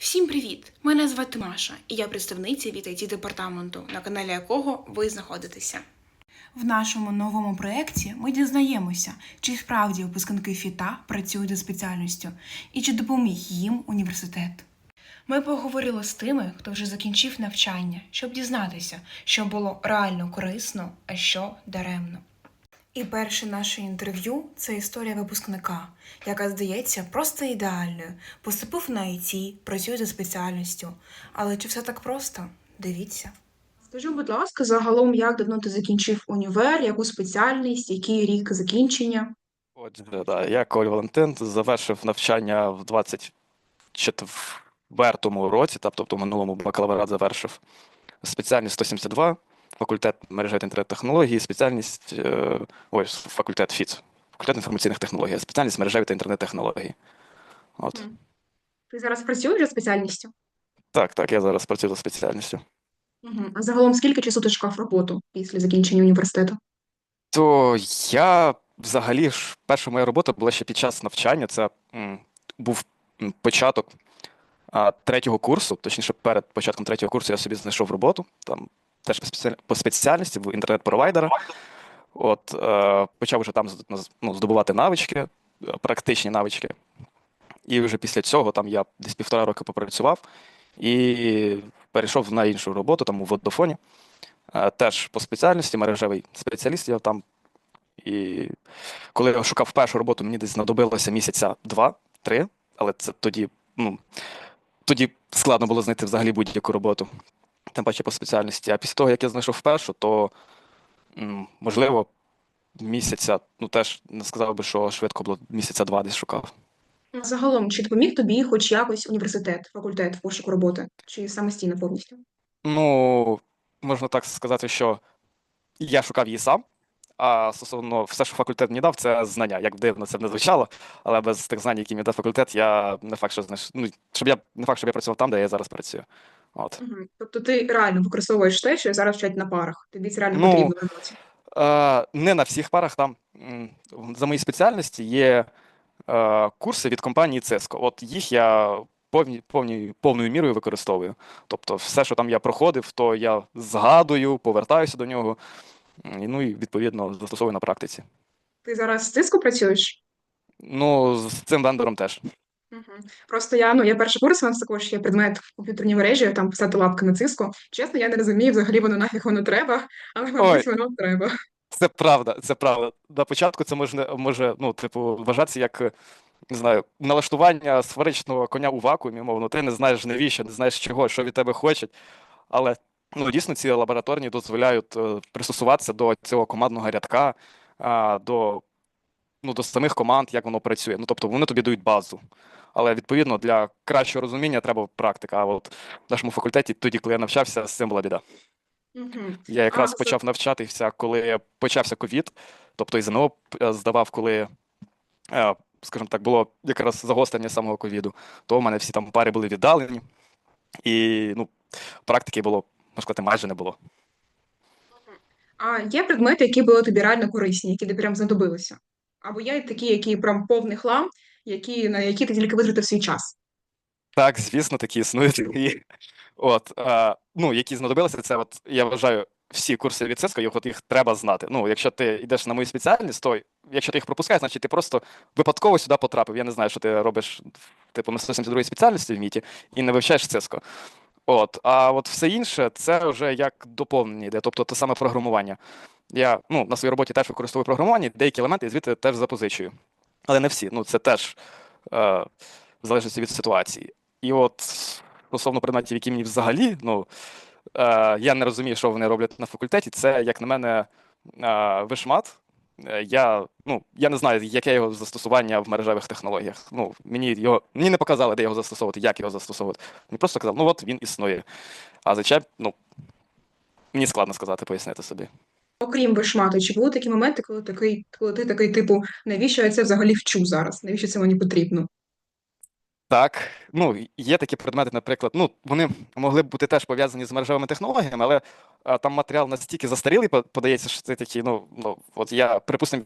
Всім привіт! Мене звати Маша, і я представниця від it департаменту, на каналі якого ви знаходитеся. В нашому новому проєкті ми дізнаємося, чи справді випускники ФІТА працюють за спеціальністю і чи допоміг їм університет. Ми поговорили з тими, хто вже закінчив навчання, щоб дізнатися, що було реально корисно, а що даремно. І перше наше інтерв'ю це історія випускника, яка здається просто ідеальною. Поступив на ІТ, працює за спеціальністю. Але чи все так просто? Дивіться. Скажи, будь ласка, загалом, як давно ти закінчив універ, яку спеціальність, який рік закінчення? Отже, да, я Коль Валентин, завершив навчання в 24-му році, тобто в минулому бакалаврат завершив спеціальність 172, факультет мережі та інтернет-технології, спеціальність, е, ой, факультет ФІЦ, факультет інформаційних технологій, спеціальність мережеві та інтернет-технології. От. Ти зараз працюєш за спеціальністю? Так, так, я зараз працюю за спеціальністю. Угу. А загалом скільки часу ти шукав роботу після закінчення університету? То я взагалі ж перша моя робота була ще під час навчання. Це м, був м, початок а, третього курсу, точніше, перед початком третього курсу я собі знайшов роботу, там теж по спеціальності в інтернет-провайдера. От е, почав вже там з- ну, здобувати навички, е, практичні навички. І вже після цього там я десь півтора роки попрацював і перейшов на іншу роботу там у Водофоні. Е, Теж по спеціальності, мережевий спеціаліст я там. І коли я шукав першу роботу, мені десь знадобилося місяця два-три, але це тоді, ну, тоді складно було знайти взагалі будь-яку роботу, тим паче по спеціальності. А після того, як я знайшов першу, то можливо місяця, ну теж не сказав би, що швидко було місяця два десь шукав. Загалом, чи допоміг тобі хоч якось університет, факультет в пошуку роботи, чи самостійно повністю? Ну, можна так сказати, що я шукав її сам. А стосовно все, що факультет мені дав, це знання. Як дивно це б не звучало, але без тих знань, які мені дав факультет, я не факт, що знаєш, ну, щоб я не факт, щоб я працював там, де я зараз працюю. От. Угу. Тобто ти реально використовуєш те, що зараз вчать на парах. Тобі це реально Ну, потрібно в роботі. Е, не на всіх парах там за мої спеціальності є е, курси від компанії Cisco. От їх я повні, повні, повною мірою використовую. Тобто, все, що там я проходив, то я згадую, повертаюся до нього. Ну і відповідно застосовую на практиці. Ти зараз з циску працюєш? Ну, з цим вендором теж. Угу. Просто я, ну, я перший курс, у нас також є предмет комп'ютерні мережі, там писати лапки на циску. Чесно, я не розумію, взагалі воно нафіг воно треба, але мабуть, воно треба. Це правда, це правда. На початку це можна може, ну, типу, вважатися як не знаю, налаштування сферичного коня у вакуумі, мовно. Ти не знаєш навіщо, не знаєш чого, що від тебе хочуть. Але ну, дійсно ці лабораторні дозволяють е, пристосуватися до цього командного рядка, до, ну, до самих команд, як воно працює. Ну, тобто вони тобі дають базу. Але відповідно для кращого розуміння треба практика. А от в нашому факультеті, тоді, коли я навчався, з цим була біда. Угу. Я якраз це- почав навчатися, коли почався ковід, тобто і ЗНО е, здавав, коли, е, скажімо так, було якраз загострення самого ковіду, то в мене всі там пари були віддалені, і ну, практики було, можна сказати, майже не було. А є предмети, які були тобі реально корисні, які тобі прям знадобилися? Або є такі, які прям повний хлам, які, на які ти тільки витратив свій час. Так, звісно, такі існують. От, е, ну, які знадобилися, це от, я вважаю, всі курси від Cisco, от, їх треба знати. Ну, якщо ти йдеш на мою спеціальність, то якщо ти їх пропускаєш, значить ти просто випадково сюди потрапив. Я не знаю, що ти робиш типу, на 172 спеціальності в МІТі і не вивчаєш Cisco. От, а от все інше це вже як доповнення йде, тобто те саме програмування. Я ну, на своїй роботі теж використовую програмування, деякі елементи звідти теж запозичую. Але не всі. Ну, це теж е, залежить від ситуації. І от стосовно предметів, які мені взагалі, ну, е, я не розумію, що вони роблять на факультеті, це, як на мене, е, вишмат. Е, Я, ну, я не знаю, яке його застосування в мережевих технологіях. Ну, мені його мені не показали, де його застосовувати, як його застосовувати. Мені просто сказали, ну от він існує. А зачем, ну, мені складно сказати, пояснити собі. Окрім вишмату, чи були такі моменти, коли такий, коли ти такий, типу, навіщо я це взагалі вчу зараз? Навіщо це мені потрібно? Так, ну є такі предмети, наприклад, ну вони могли б бути теж пов'язані з мережевими технологіями, але а, там матеріал настільки застарілий подається, що це такі, ну, ну от я, припустимо,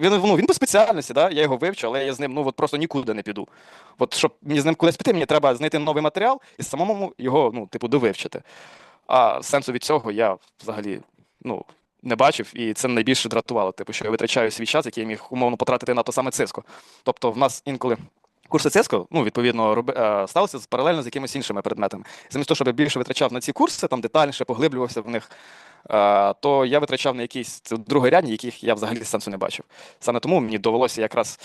Він, ну, він по спеціальності, да? я його вивчу, але я з ним ну, от просто нікуди не піду. От щоб мені з ним кудись піти, мені треба знайти новий матеріал і самому його, ну, типу, довивчити. А сенсу від цього я взагалі ну, не бачив, і це найбільше дратувало. Типу, що я витрачаю свій час, який я міг умовно потратити на то саме циско. Тобто, в нас інколи курси циско, ну, відповідно, роби, е, ставилися з- паралельно з якимись іншими предметами. Замість того, щоб я більше витрачав на ці курси, там детальніше поглиблювався в них, е, то я витрачав на якісь другорядні, яких я взагалі сенсу не бачив. Саме тому мені довелося якраз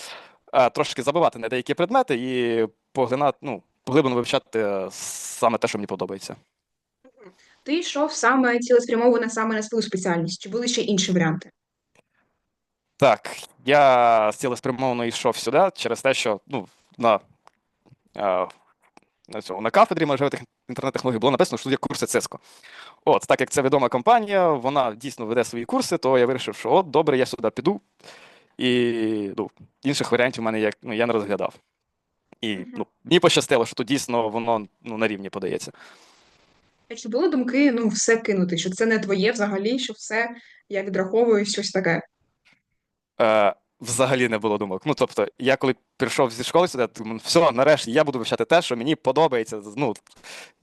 е, трошки забивати на деякі предмети і поглинати, ну, поглиблено вивчати саме те, що мені подобається. Ти йшов саме цілеспрямовано саме на свою спеціальність, чи були ще інші варіанти? Так, я цілеспрямовано йшов сюди через те, що ну, на, на, цьому, на кафедрі мережевих інтернет-технологій було написано, що тут є курси Cisco. От, так як це відома компанія, вона дійсно веде свої курси, то я вирішив, що от добре, я сюди піду. І ну, інших варіантів в мене як, ну, я не розглядав. І ну, мені пощастило, що тут дійсно воно ну, на рівні подається. Чи були думки, ну, все кинути, що це не твоє взагалі, що все, я відраховую щось таке? Е, взагалі не було думок. Ну, тобто, я коли прийшов зі школи сюди, думаю, все, нарешті я буду вивчати те, що мені подобається. Ну,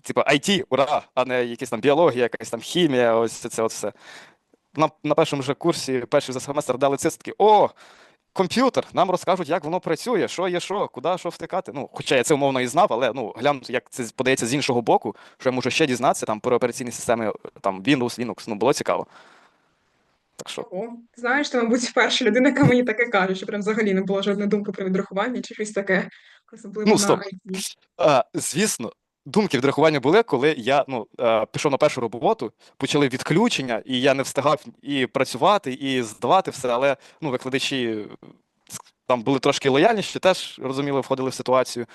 типу, IT, ура, а не якась там біологія, якась там хімія, ось це от все. На, на першому же курсі, перший за семестр дали цис такі, о, комп'ютер, нам розкажуть, як воно працює, що є що, куди що втикати. Ну, хоча я це умовно і знав, але ну, глянути, як це подається з іншого боку, що я можу ще дізнатися там про операційні системи там Windows, Linux, ну, було цікаво. Так що. О, знаєш, ти, мабуть, перша людина, яка мені таке каже, що прям взагалі не було жодної думки про відрахування чи щось таке, особливо Ну, на стоп. IT. А, звісно, думки відрахування були, коли я ну, е, пішов на першу роботу, почали відключення, і я не встигав і працювати, і здавати все, але ну, викладачі е, там були трошки лояльніші, теж розуміли, входили в ситуацію.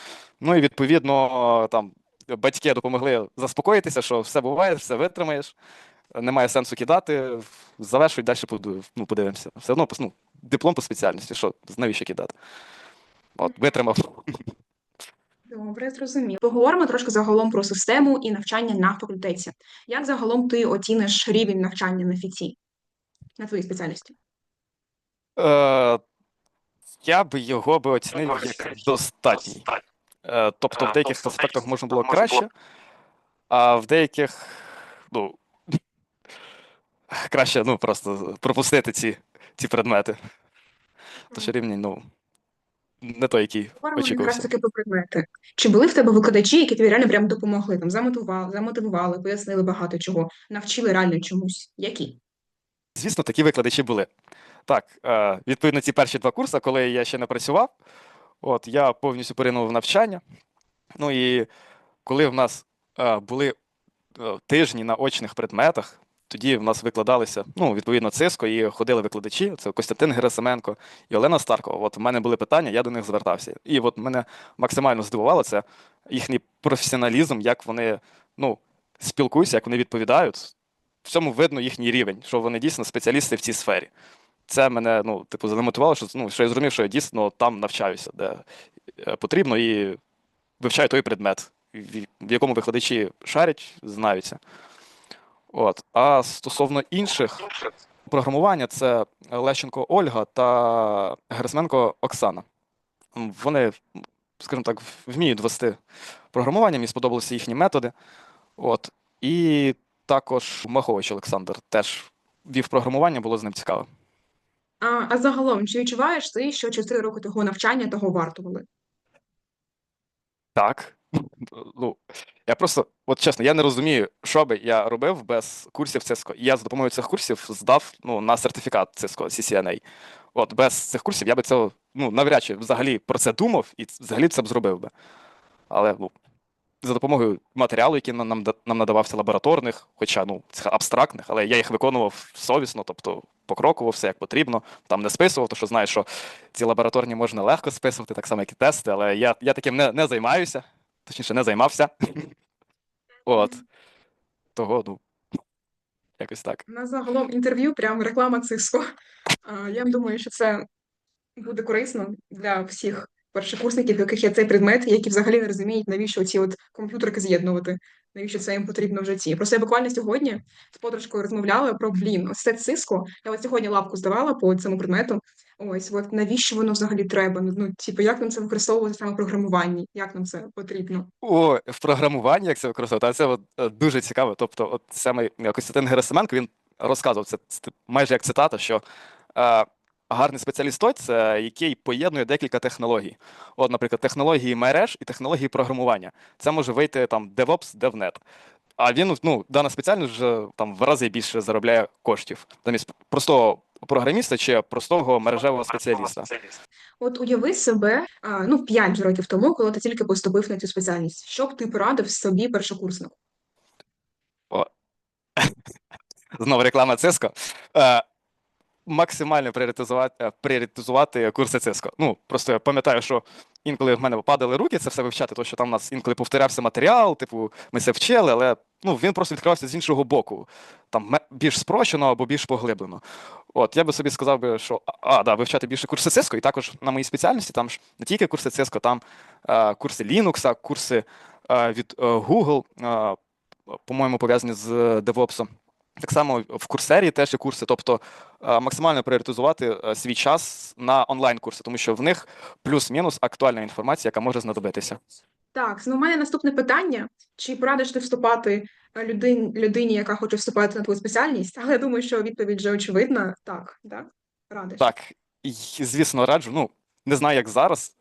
Ну і відповідно там батьки допомогли заспокоїтися, що все буває, все витримаєш, немає сенсу кидати, завершуй, далі ну, подивимося. Все одно ну, диплом по спеціальності, що навіщо кидати? От, витримав. Добре, зрозумів. Поговоримо трошки загалом про систему і навчання на факультеті. Як загалом ти оціниш рівень навчання на фіці на твоїй спеціальності? Е, я би його би оцінив як достатній. Е, тобто в деяких аспектах можна було краще, а в деяких, ну, краще, ну, просто пропустити ці, ці предмети. Тож рівень, ну, не той, який Говоримо якраз таки про предмети. Чи були в тебе викладачі, які тобі реально прям допомогли, там замотивували, замотивували, пояснили багато чого, навчили реально чомусь? Які? Звісно, такі викладачі були. Так, е, відповідно, ці перші два курси, коли я ще не працював, от, я повністю поринув навчання. Ну і коли в нас е, були е, тижні на очних предметах, тоді в нас викладалися, ну, відповідно, ЦИСКО, і ходили викладачі, це Костянтин Герасименко і Олена Старкова. От в мене були питання, я до них звертався. І от мене максимально здивувало це їхній професіоналізм, як вони ну, спілкуються, як вони відповідають. В цьому видно їхній рівень, що вони дійсно спеціалісти в цій сфері. Це мене ну, типу, замотивувало, що, ну, що я зрозумів, що я дійсно там навчаюся, де е, потрібно, і вивчаю той предмет, в в якому викладачі шарять, знаються. От. А стосовно інших програмування, це Лещенко Ольга та Герасменко Оксана. Вони, скажімо так, вміють вести програмування, мені сподобалися їхні методи. От. І також Махович Олександр теж вів програмування, було з ним цікаво. А, а загалом, чи відчуваєш ти, що 4 роки того навчання того вартували? Так. Ну, я просто, от чесно, я не розумію, що би я робив без курсів Cisco. І я за допомогою цих курсів здав ну, на сертифікат Cisco CCNA. От без цих курсів я би цього ну, навряд чи взагалі про це думав і взагалі це б зробив би. Але ну, за допомогою матеріалу, який нам, нам, надавався лабораторних, хоча ну, цих абстрактних, але я їх виконував совісно, тобто покроково, все як потрібно. Там не списував, тому що знаю, що ці лабораторні можна легко списувати, так само, як і тести, але я, я таким не, не займаюся, точніше, не займався. От. Того, ну, якось так. На загалом інтерв'ю, прям реклама Циско. Я думаю, що це буде корисно для всіх першокурсників, у яких є цей предмет, які взагалі не розуміють, навіщо ці от комп'ютерки з'єднувати. Навіщо це їм потрібно в житті. Просто я буквально сьогодні з подружкою розмовляла про блін, ось це циско. Я от сьогодні лапку здавала по цьому предмету. Ось, от навіщо воно взагалі треба? Ну, типу, як нам це використовувати саме в програмуванні? Як нам це потрібно? О, в програмуванні, як це використовувати, це от, е, дуже цікаво. Тобто, от саме Костянтин Герасименко він розказував це майже як цитата, що е, гарний спеціаліст той, це який поєднує декілька технологій. От, наприклад, технології мереж і технології програмування. Це може вийти там DevOps, DevNet. А він, ну, дана спеціальність вже там в рази більше заробляє коштів замість простого програміста чи простого мережевого спеціаліста. От уяви себе, ну, 5 років тому, коли ти тільки поступив на цю спеціальність. Що б ти порадив собі першокурснику? Знову реклама Cisco. Е, максимально пріоритизувати, е, пріоритизувати курси Cisco. Ну, просто я пам'ятаю, що інколи в мене падали руки це все вивчати, тому що там у нас інколи повторявся матеріал, типу, ми це вчили, але ну, він просто відкривався з іншого боку. Там більш спрощено або більш поглиблено. От, я би собі сказав би, що а, да, вивчати більше курси Cisco, і також на моїй спеціальності там ж не тільки курси Cisco, там е, курси Linux, курси е, від е, Google, е, по-моєму, пов'язані з DevOps. Так само в курсері теж є курси, тобто е, максимально пріоритизувати е, свій час на онлайн-курси, тому що в них плюс-мінус актуальна інформація, яка може знадобитися. Так, ну, у мене наступне питання: чи порадиш ти вступати е, людині, людині, яка хоче вступати на твою спеціальність? Але я думаю, що відповідь вже очевидна. Так, да? Радиш. Так, і, звісно, раджу. Ну, не знаю, як зараз.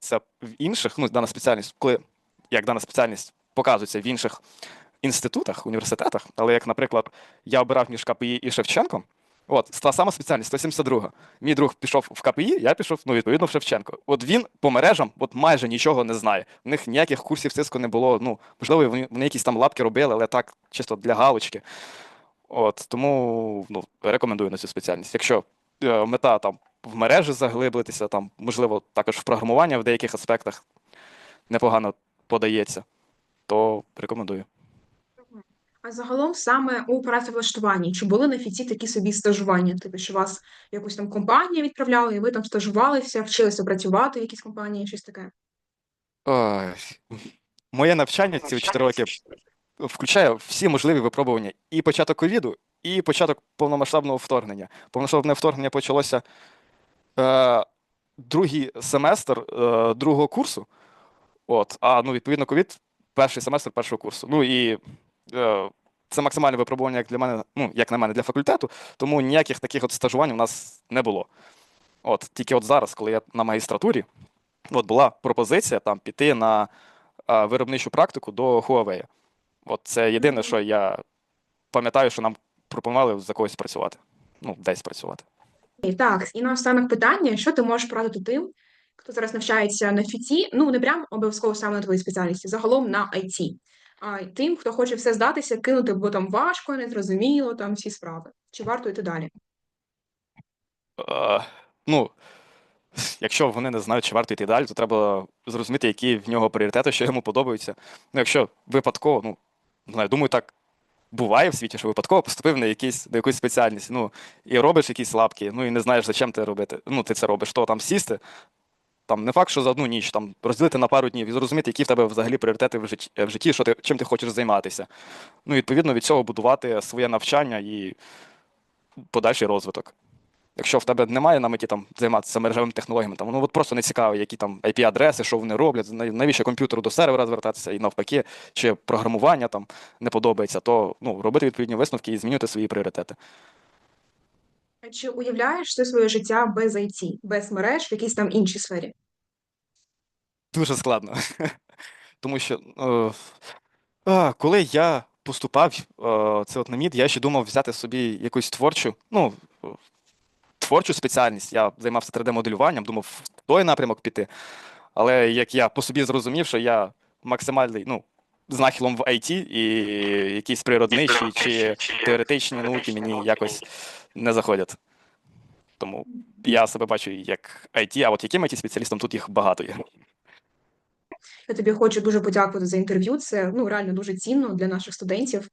Це в інших, ну, дана спеціальність, коли як дана спеціальність показується в інших інститутах, університетах, але як, наприклад, я обирав між КПІ і Шевченком. От, та сама спеціальність, 172. Мій друг пішов в КПІ, я пішов, ну, відповідно, в Шевченко. От він по мережам от майже нічого не знає. В них ніяких курсів Cisco не було. Ну, можливо, вони, вони якісь там лапки робили, але так, чисто для галочки. От, тому ну, рекомендую на цю спеціальність. Якщо е, мета там в мережі заглиблитися, там, можливо, також в програмування в деяких аспектах непогано подається, то рекомендую. А загалом саме у працевлаштуванні, чи були на фіці такі собі стажування? Типу, що вас якусь там компанію відправляли, і ви там стажувалися, вчилися працювати в якійсь компанії, щось таке? Ой, моє навчання ці 4 роки включає всі можливі випробування і початок ковіду, і початок повномасштабного вторгнення. Повномасштабне вторгнення почалося е, другий семестр е, другого курсу. От, а ну, відповідно, ковід перший семестр першого курсу. Ну і це максимальне випробування як для мене, ну, як на мене, для факультету, тому ніяких таких от стажувань у нас не було. От, тільки от зараз, коли я на магістратурі, от була пропозиція там піти на а, виробничу практику до Huawei. От це єдине, що я пам'ятаю, що нам пропонували за когось працювати. Ну, десь працювати. І так, і наостанок питання: що ти можеш порадити тим, хто зараз навчається на фіці, ну не прям обов'язково саме на твоїй спеціальності, загалом на IT. А тим, хто хоче все здатися, кинути, бо там важко, незрозуміло, там всі справи. Чи варто йти далі? Е, ну, якщо вони не знають, чи варто йти далі, то треба зрозуміти, які в нього пріоритети, що йому подобаються. Ну, якщо випадково, ну, знаю, думаю, так буває в світі, що випадково поступив на якісь, на якусь спеціальність, ну, і робиш якісь лапки, ну і не знаєш, зачем ти робити. Ну, ти це робиш, то там сісти. Там не факт, що за одну ніч, там розділити на пару днів і зрозуміти, які в тебе взагалі пріоритети в житті, в житті що ти, чим ти хочеш займатися. Ну, і, відповідно, від цього будувати своє навчання і подальший розвиток. Якщо в тебе немає на меті там займатися мережевими технологіями, там ну от просто не цікаво, які там IP-адреси, що вони роблять, навіщо комп'ютеру до сервера звертатися і навпаки, чи програмування там не подобається, то ну робити відповідні висновки і змінювати свої пріоритети. Чи уявляєш ти своє життя без IT, без мереж в якійсь там іншій сфері? Дуже складно. Тому що е, коли я поступав, е, це от на МІД, я ще думав взяти собі якусь творчу, ну, творчу спеціальність. Я займався 3D-моделюванням, думав в той напрямок піти. Але як я по собі зрозумів, що я максимальний, ну, з нахилом в IT і якісь природничі чи теоретичні науки мені якось не заходять. Тому я себе бачу як IT, а от яким it спеціалістом тут їх багато є. Я тобі хочу дуже подякувати за інтерв'ю. Це ну реально дуже цінно для наших студентів.